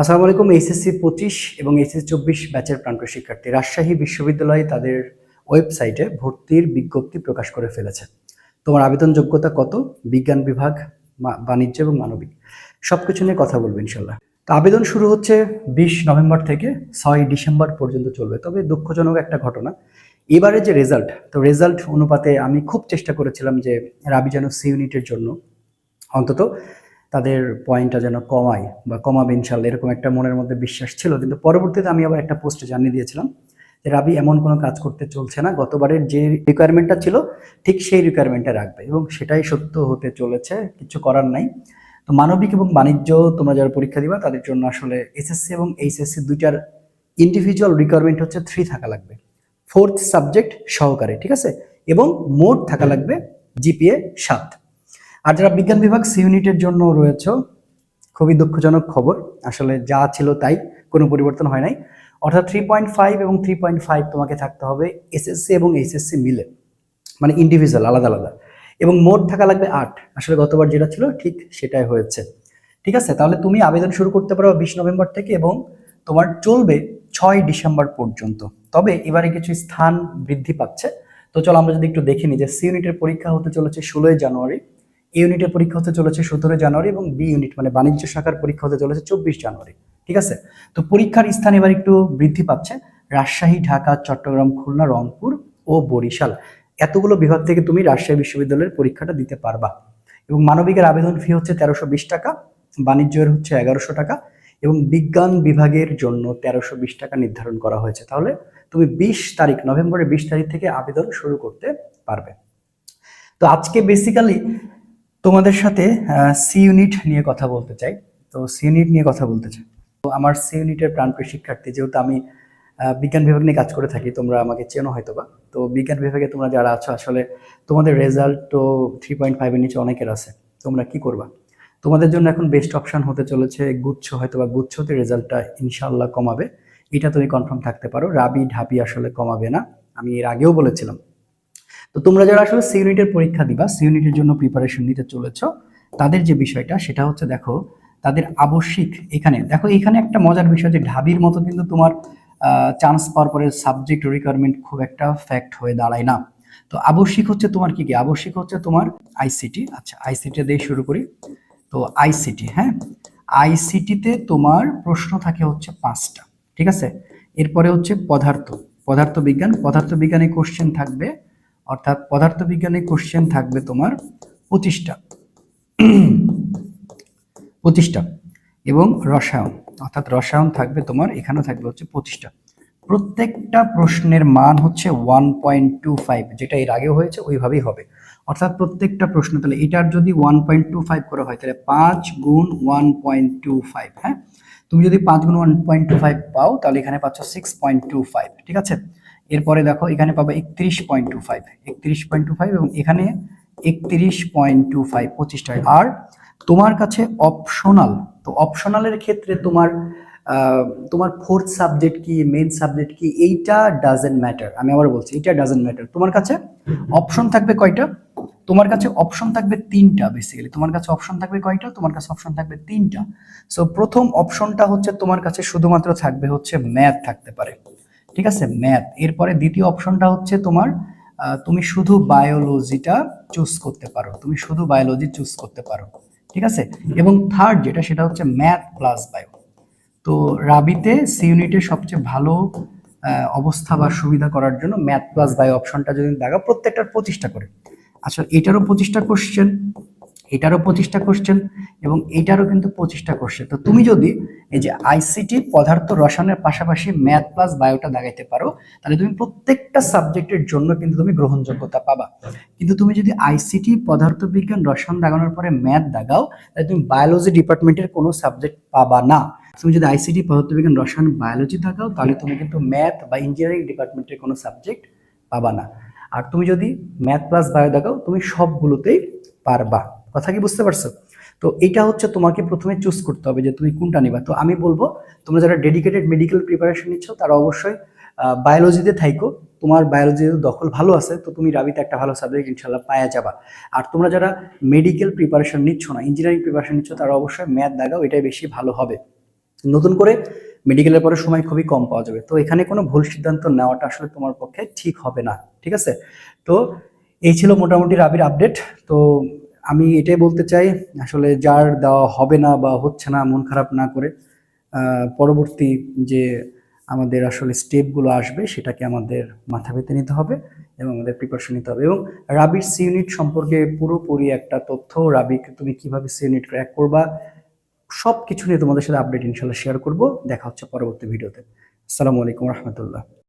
আসসালামু আলাইকুম, এইচএসসি পঁচিশ এবং এইচএসসি চব্বিশ ব্যাচের প্রান্তীয় শিক্ষার্থী। রাজশাহী বিশ্ববিদ্যালয় তাদের ওয়েবসাইটে ভর্তির বিজ্ঞপ্তি প্রকাশ করে ফেলেছে। তোমার আবেদন যোগ্যতা কত? বিজ্ঞান বিভাগ বাণিজ্য এবং মানবিক। সব কিছু নিয়ে কথা বলব ইনশাল্লাহ তো আবেদন শুরু হচ্ছে বিশ নভেম্বর থেকে ছয় ডিসেম্বর পর্যন্ত চলবে। তবে দুঃখজনক একটা ঘটনা, এবারে যে রেজাল্ট, তো রেজাল্ট অনুপাতে আমি খুব চেষ্টা করেছিলাম যে রাবি যেন সি ইউনিটের জন্য, অন্তত তাদের পয়েন্টটা যেন কমায় বা কমাবে ইনশাল্লাহ এরকম একটা মনের মধ্যে বিশ্বাস ছিল। কিন্তু পরবর্তীতে আমি আবার একটা পোস্টে জানিয়ে দিয়েছিলাম যে, রাবি, এমন কোনো কাজ করতে চলছে না। গতবারের যে রিকোয়ারমেন্টটা ছিল, ঠিক সেই রিকোয়ারমেন্টটা রাখবে। এবং সেটাই সত্য হতে চলেছে, কিছু করার নাই। তো মানবিক এবং বাণিজ্য তোমরা যারা পরীক্ষা দিবা, তাদের জন্য আসলে এসএসসি এবং এইচএসসি দুইটার ইন্ডিভিজুয়াল রিকোয়ারমেন্ট হচ্ছে থ্রি থাকা লাগবে। ফোর্থ সাবজেক্ট সহকারে, ঠিক আছে? এবং মোট থাকা লাগবে জিপিএ সাত। আর যারা বিজ্ঞান বিভাগ সি ইউনিটের জন্য রয়েছে, খুবই দুঃখজনক খবর। আসলে যা ছিল তাই, কোনো পরিবর্তন হয় নাই। অর্থাৎ থ্রি পয়েন্ট ফাইভ এবং থ্রি পয়েন্ট ফাইভ তোমাকে থাকতে হবে এসএসসি এবং এইচএসসি মিলে। মানে ইন্ডিভিজুয়াল আলাদা আলাদা। এবং মোট থাকা লাগবে আট। আসলে গতবার যেটা ছিল, ঠিক সেটাই হয়েছে। ঠিক আছে? তাহলে তুমি আবেদন শুরু করতে পারো বিশ নভেম্বর থেকে এবং তোমার চলবে ছয় ডিসেম্বর পর্যন্ত। তবে এবারে কিছু স্থান বৃদ্ধি পাচ্ছে। তো চলো আমরা যদি একটু দেখে নিই যে সি ইউনিটের পরীক্ষা হতে চলেছে ষোলোই জানুয়ারি। এ ইউনিটের পরীক্ষা হতে চলেছে সতেরোই জানুয়ারি এবং বি ইউনিট মানে বাণিজ্য শাখার পরীক্ষা হতে চলেছে চব্বিশ জানুয়ারি, ঠিক আছে? তো পরীক্ষার স্থান এবার একটু বৃদ্ধি পাচ্ছে। রাজশাহী, ঢাকা, চট্টগ্রাম, খুলনা, রংপুর ও বরিশাল। এতগুলো বিভাগ থেকে তুমি রাজশাহী বিশ্ববিদ্যালয়ের পরীক্ষাটা দিতে পারবা। এবং মানবিকের আবেদন ফি হচ্ছে তেরোশো বিশ টাকা, বাণিজ্যের হচ্ছে এগারোশো টাকা এবং বিজ্ঞান বিভাগের জন্য তেরোশো বিশ টাকা নির্ধারণ করা হয়েছে। তাহলে তুমি বিশ তারিখ, নভেম্বরের বিশ তারিখ থেকে আবেদন শুরু করতে পারবে। তো আজকে বেসিক্যালি তোমাদের সাথে সি ইউনিট নিয়ে কথা বলতে চাই। তো সি ইউনিট নিয়ে কথা বলতে চাই। তো আমার সি ইউনিটের প্রাণপ্রিয় শিক্ষার্থী, যেহেতু আমি বিজ্ঞান বিভাগ নিয়ে কাজ করে থাকি, তোমরা আমাকে চেনো হয়তো বা তো বিজ্ঞান বিভাগে তোমরা যারা আছো, আসলে তোমাদের রেজাল্ট তো থ্রি পয়েন্ট ফাইভের নিচে অনেকের আছে। তোমরা কি করবা? তোমাদের জন্য এখন বেস্ট অপশন হতে চলেছে গুচ্ছ হয়তো বা গুচ্ছতে রেজাল্টটা ইনশাল্লাহ কমাবে। এটা তুমি কনফার্ম থাকতে পারো। রাবি ঢাবি আসলে কমাবে না। আমি এর আগেও বলেছিলাম তো তোমরা যারা আসলে সি ইউনিটের পরীক্ষা দিবা সি ইউনিটের জন্য প্রিপারেশন নিতে চলেছ, তাদের যে বিষয়টা সেটা হচ্ছে দেখো, তাদের আবশ্যিক এখানে, দেখো এখানে একটা মজার বিষয় যে ঢাবির মতো কিন্তু তোমার চান্স পাওয়ার পরে সাবজেক্ট রিকোয়ারমেন্ট খুব একটা ফ্যাক্ট হয়ে দাঁড়ায় না। তো আবশ্যিক হচ্ছে তোমার কি কি? আবশ্যিক হচ্ছে তোমার আইসিটি আচ্ছা আইসিটি দিয়ে শুরু করি। তো আইসিটি হ্যাঁ? আইসিটিতে তোমার প্রশ্ন থাকে হচ্ছে পাঁচটা, ঠিক আছে? এরপরে হচ্ছে পদার্থ পদার্থ বিজ্ঞান পদার্থ বিজ্ঞানে কোশ্চেন থাকবে অর্থাৎ পদার্থ বিজ্ঞানে কোশ্চেন থাকবে তোমার পঁচিশটা পঁচিশটা এবং রসায়ন, অর্থাৎ রসায়ন থাকবে তোমার, এখানেও থাকবে হচ্ছে পঁচিশটা প্রত্যেকটা প্রশ্নের মান হচ্ছে ওয়ান পয়েন্ট টু ফাইভ যেটা এর আগেও হয়েছে, ওইভাবেই হবে। অর্থাৎ প্রত্যেকটা প্রশ্ন, তাহলে এটার যদি ওয়ান পয়েন্ট টু ফাইভ করা হয়, তাহলে পাঁচ গুণ ওয়ান পয়েন্ট টু ফাইভ হ্যাঁ? তুমি যদি পাঁচ গুণ ওয়ান পয়েন্ট টু ফাইভ পাও, তাহলে এখানে পাচ্ছ সিক্স পয়েন্ট টু ফাইভ ঠিক আছে? এরপরে দেখো, এখানে পাবে একত্রিশ পয়েন্ট টু ফাইভ। একত্রিশ পয়েন্ট টু ফাইভ এবং এখানে একত্রিশ পয়েন্ট টু ফাইভ পঁচিশটা আর তোমার কাছে অপশনাল তো অপশনালের ক্ষেত্রে তোমার তোমার ফোর্থ সাবজেক্ট কি মেন সাবজেক্ট কি, এইটা ডাজেন্ট ম্যাটার আমি আবার বলছি এটা ডাজেন্ট ম্যাটার তোমার কাছে অপশন থাকবে কয়টা? তোমার কাছে অপশন থাকবে তিনটা বেসিক্যালি তোমার কাছে অপশন থাকবে কয়টা? তোমার কাছে অপশন থাকবে তিনটা। সো প্রথম অপশনটা হচ্ছে তোমার কাছে শুধুমাত্র থাকবে হচ্ছে ম্যাথ থাকতে পারে। ঠিক আছে ম্যাথ এরপরে দ্বিতীয় অপশনটা হচ্ছে তোমার তুমি শুধু বায়োলজিটা চুজ করতে পারো। তুমি শুধু বায়োলজি চুজ করতে পারো। ঠিক আছে? এবং থার্ড যেটা, সেটা হচ্ছে ম্যাথ প্লাস বায়ো তো রাবিতে সি ইউনিটের সবচেয়ে ভালো অবস্থা বা সুবিধা করার জন্য ম্যাথ প্লাস বায়ো অপশনটা যদি দেখা প্রত্যেকটার পঁচিশটা করে। আচ্ছা এটারও পঁচিশটা কোশ্চেন এটারও পঁচিশটা কোশ্চেন এবং এটারও কিন্তু পঁচিশটা কোশ্চেন তো তুমি যদি এই যে আইসিটি পদার্থ রসায়নের পাশাপাশি ম্যাথ প্লাস বায়োটা দাগাইতে পারো, তাহলে তুমি প্রত্যেকটা সাবজেক্টের জন্য কিন্তু তুমি গ্রহণযোগ্যতা পাবা। কিন্তু তুমি যদি আইসিটি পদার্থ বিজ্ঞান রসায়ন দাগানোর পরে ম্যাথ দাগাও, তাহলে তুমি বায়োলজি ডিপার্টমেন্টের কোনো সাবজেক্ট পাবা না। তুমি যদি আইসিটি পদার্থবিজ্ঞান রসায়ন বায়োলজি থাকাও তাহলে তুমি কিন্তু ম্যাথ বা ইঞ্জিনিয়ারিং ডিপার্টমেন্টের কোনো সাবজেক্ট পাবা না। আর তুমি যদি ম্যাথ প্লাস বায়ো দেখাও তুমি সবগুলোতেই পারবা। কথা কি বুঝতে পারছ? তো এটা হচ্ছে তোমাকে প্রথমে চুজ করতে হবে যে তুমি কোনটা নিবা। তো আমি বলব, তোমরা যারা ডেডিকেটেড মেডিকেল প্রিপারেশন নিচ্ছ, তারা অবশ্যই বায়োলজিতে থাইকো। তোমার বায়োলজির দখল ভালো আছে, তো তুমি রাবিতে একটা ভালো সাবজেক্ট ইনশাল্লাহ পাওয়া যাবা। আর তোমরা যারা মেডিকেল প্রিপারেশন নিচ্ছ না ইঞ্জিনিয়ারিং প্রিপারেশন নিচ্ছ, তারা অবশ্যই ম্যাথ দেখাও এটাই বেশি ভালো হবে। নতুন করে মেডিকেলের পরে সময় খুবই কম পাওয়া যাবে। তো এখানে কোনো ভুল সিদ্ধান্ত নেওয়াটা আসলে তোমার পক্ষে ঠিক হবে না, ঠিক আছে? তো এই ছিল মোটামুটি রাবির আপডেট তো আমি এটাই বলতে চাই, আসলে যার দেওয়া হবে না বা হচ্ছে না, মন খারাপ না করে পরবর্তী যে আমাদের আসলে স্টেপগুলো আসবে, সেটাকে আমাদের মাথা পেতে নিতে হবে এবং আমাদের প্রিপারেশন নিতে হবে। এবং রাবির সি ইউনিট সম্পর্কে পুরোপুরি একটা তথ্য, রাবিকে তুমি কীভাবে সি ইউনিট ক্র্যাক করবা সব কিছু নিয়ে তোমাদের সাথে আপডেট ইনশাল্লাহ শেয়ার করব। দেখা হচ্ছে পরবর্তী ভিডিওতে আসসালামু আলাইকুম রহমতুল্লাহ।